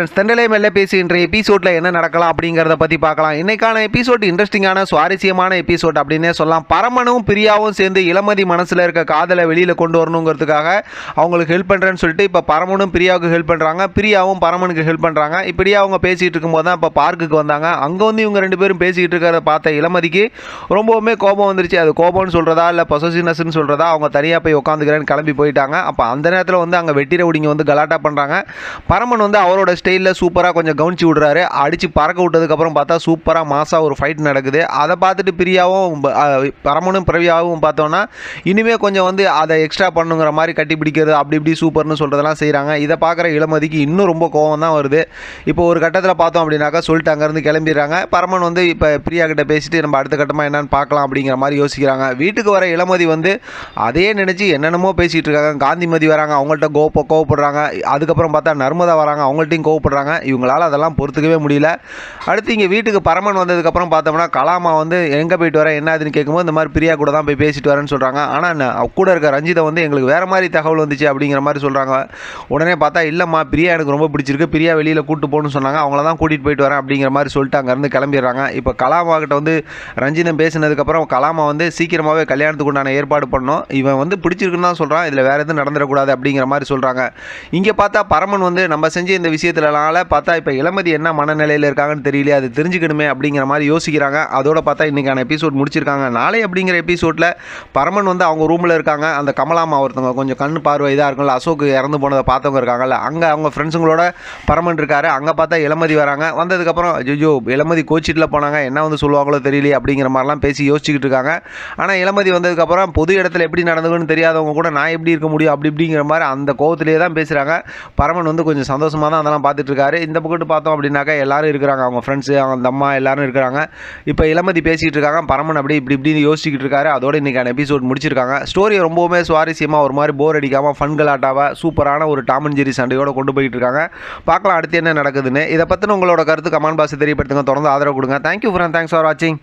தெண்டலை எல்ல பேசி இன்றைய எபிசோடில் என்ன நடக்கலாம் அப்படிங்கிறத பற்றி பார்க்கலாம். இன்னைக்கான எபிசோட் இன்ட்ரெஸ்டிங்கான சுவாரஸ்யமான எபிசோட் அப்படின்னே சொல்லலாம். பரமனும் பிரியாவும் சேர்ந்து இளமதி மனசில் இருக்க காதலை வெளியில் கொண்டு வரணுங்கிறதுக்காக அவங்களுக்கு ஹெல்ப் பண்ணுறேன்னு சொல்லிட்டு இப்போ பரமனும் பிரியாவுக்கு ஹெல்ப் பண்ணுறாங்க பிரியாவும் பரமனுக்கு ஹெல்ப் பண்ணுறாங்க இப்படியே அவங்க பேசிகிட்டு இருக்கும்போது தான் இப்போ பார்க்குக்கு வந்தாங்க. அங்கே வந்து இவங்க ரெண்டு பேரும் பேசிக்கிட்டு இருக்கிறத பார்த்த இளமதிக்கு ரொம்பவுமே கோபம் வந்துருச்சு. அது கோபம்னு சொல்கிறதா இல்லை பொசசினஸ்ன்னு சொல்கிறதா அவங்க தனியாக போய் உட்காந்துக்கிறேன்னு கிளம்பி போயிட்டாங்க. அப்போ அந்த நேரத்தில் வந்து அங்கே வெட்டி ரவுடிங்க வந்து கலாட்டா பண்ணுறாங்க பரமன் வந்து அவரோட ஸ்டைலில் சூப்பராக கொஞ்சம் கவனிச்சு விடுறாரு. அடித்து பறக்க விட்டதுக்கப்புறம் பார்த்தா சூப்பராக மாசாக ஒரு ஃபைட் நடக்குது. அதை பார்த்துட்டு பிரியாவும் பரமனும் பிரவியாவும் பார்த்தோன்னா இனிமே கொஞ்சம் வந்து அதை எக்ஸ்ட்ரா பண்ணுங்கிற மாதிரி கட்டி பிடிக்கிறது அப்படி இப்படி சூப்பர்னு சொல்கிறதெல்லாம் செய்கிறாங்க இதை பார்க்குற இளமதிக்கு இன்னும் ரொம்ப கோவம் தான் வருது. இப்போ ஒரு கட்டத்தில் பார்த்தோம் அப்படின்னாக்கா சொல்லிட்டு அங்கேருந்து கிளம்பிடுறாங்க. பரமன் வந்து இப்போ பிரியா கிட்ட பேசிட்டு நம்ம அடுத்த கட்டமாக என்னன்னு பார்க்கலாம் அப்படிங்கிற மாதிரி யோசிக்கிறாங்க. வீட்டுக்கு வர இளமதி வந்து அதே நினச்சி என்னென்னமோ பேசிகிட்டு இருக்காங்க. காந்திமதி வராங்க அவங்கள்ட்ட கோப்ப கோவப்படுறாங்க. அதுக்கப்புறம் பார்த்தா நர்மதா வராங்க அவங்கள்ட்டையும் கோவப்படுறாங்க இவங்களால் அதெல்லாம் பொறுத்துக்கவே முடியல. அடுத்து இங்கே வீட்டுக்கு பரமன் வந்ததுக்கப்புறம் பார்த்தோம்னா கலாமா வந்து எங்கே போயிட்டு வரேன் என்ன ஆகுதுன்னு கேட்கும்போது இந்த மாதிரி பிரியா கூட தான் போய் பேசிட்டு வரேன்னு சொல்கிறாங்க ஆனால் கூட இருக்க ரஞ்சிதை வந்து எங்களுக்கு வேறு மாதிரி தகவல் வந்துச்சு அப்படிங்கிற மாதிரி சொல்கிறாங்க உடனே பார்த்தா இல்லைம்மா பிரியா எனக்கு ரொம்ப பிடிச்சிருக்கு. பிரியா வெளியில் கூட்டு போகணும்னு சொன்னாங்க. அவங்கள தான் கூட்டிகிட்டு போயிட்டு வரேன் அப்படிங்கிற மாதிரி சொல்லிட்டு அங்கேருந்து கிளம்பிடுறாங்க. இப்போ கலாமா கிட்ட வந்து ரஞ்சிதம் பேசினதுக்கப்புறம் கலாமா வந்து சீக்கிரமாகவே கல்யாணத்துக்கு உண்டான ஏற்பாடு பண்ணோம் இவன் வந்து பிடிச்சிருக்குன்னு தான் சொல்கிறான் இதில் வேறு எதுவும் நடந்துடக்கூடாது அப்படிங்கிற மாதிரி சொல்கிறாங்க இங்கே பார்த்தா பரமன் வந்து நம்ம செஞ்ச இந்த விஷயத்துலனால பார்த்தா இப்போ இளமதி என்ன மனநிலையில் இருக்காங்கன்னு தெரியல அது தெரிஞ்சுக்கணுமே அப்படிங்கிற மாதிரி யோசிக்கிறாங்க. அதோட பார்த்தா இன்றைக்கான எபிசோட் முடிச்சிருக்காங்க. நாளை அப்படிங்கிற எபிசோடில் பரமன் வந்து அவங்க ரூமில் இருக்காங்க. அந்த கமலாமா ஒருத்தவங்க கொஞ்சம் கண் பார்வை இதாக இருக்கும்ல அசோக் இறந்து போனதை பார்த்தவங்க இருக்காங்கல்ல அங்கே அவங்க ஃப்ரெண்ட்ஸுங்களோட பரமன் இருக்காரு. அங்கே பார்த்தா இளமதி வராங்க. வந்ததுக்கப்புறம் ஐயோ இளமதி கோச்சிட்டில் போனாங்க. என்ன வந்து சொல்லுவாங்களோ தெரியலையே அப்படிங்கிற மாதிரிலாம் பேசி யோசிச்சுக்கிட்டு இருக்காங்க. ஆனால் இளமதி வந்ததுக்கப்புறம் பொது இடத்துல எப்படி நடந்ததுன்னு தெரியாதவங்க கூட நான் எப்படி இருக்க முடியும் அப்படி இப்படிங்கிற மாதிரி அந்த கோவத்திலேயே தான் பேசுகிறாங்க பரமன் வந்து கொஞ்சம் சந்தோஷமாக தான் அதெல்லாம் பார்த்துட்டு இருக்காரு இந்த பக்கத்து பார்த்தோம் அப்படின்னாக்கா எல்லாரும் இருக்கிறாங்க. அவங்க ஃப்ரெண்ட்ஸு அவங்க அம்மா எல்லாரும் இருக்கிறாங்க. இப்போ இளமதி பேசிக்கிட்டு இருக்காங்க. பரமன் அப்படி இப்படி இப்படின்னு யோசிச்சுக்கிட்டு இருக்காரு. அதோட இன்றைக்கான எபிசோட் முடிச்சிருக்காங்க. ஸ்டோரி ரொம்பவுமே சுவாரஸ்யமாக ஒரு மாதிரி போர் அடிக்காமல் ஃபன் கலாட்டாவாக சூப்பரான ஒரு டாம் அண்ட் ஜெரி சண்டையோட கொண்டு போயிட்டு இருக்காங்க. பார்க்கலாம் அடுத்து என்ன நடக்குதுன்னு. இதை பற்றின உங்களோட கருத்து கமெண்ட் பாக்ஸ் தெரியப்படுத்துங்க. தொடர்ந்து ஆதரவு கொடுங்க. தேங்க்யூ ஃப்ரெண்ட் தேங்க்ஸ் ஃபார் வாட்சிங்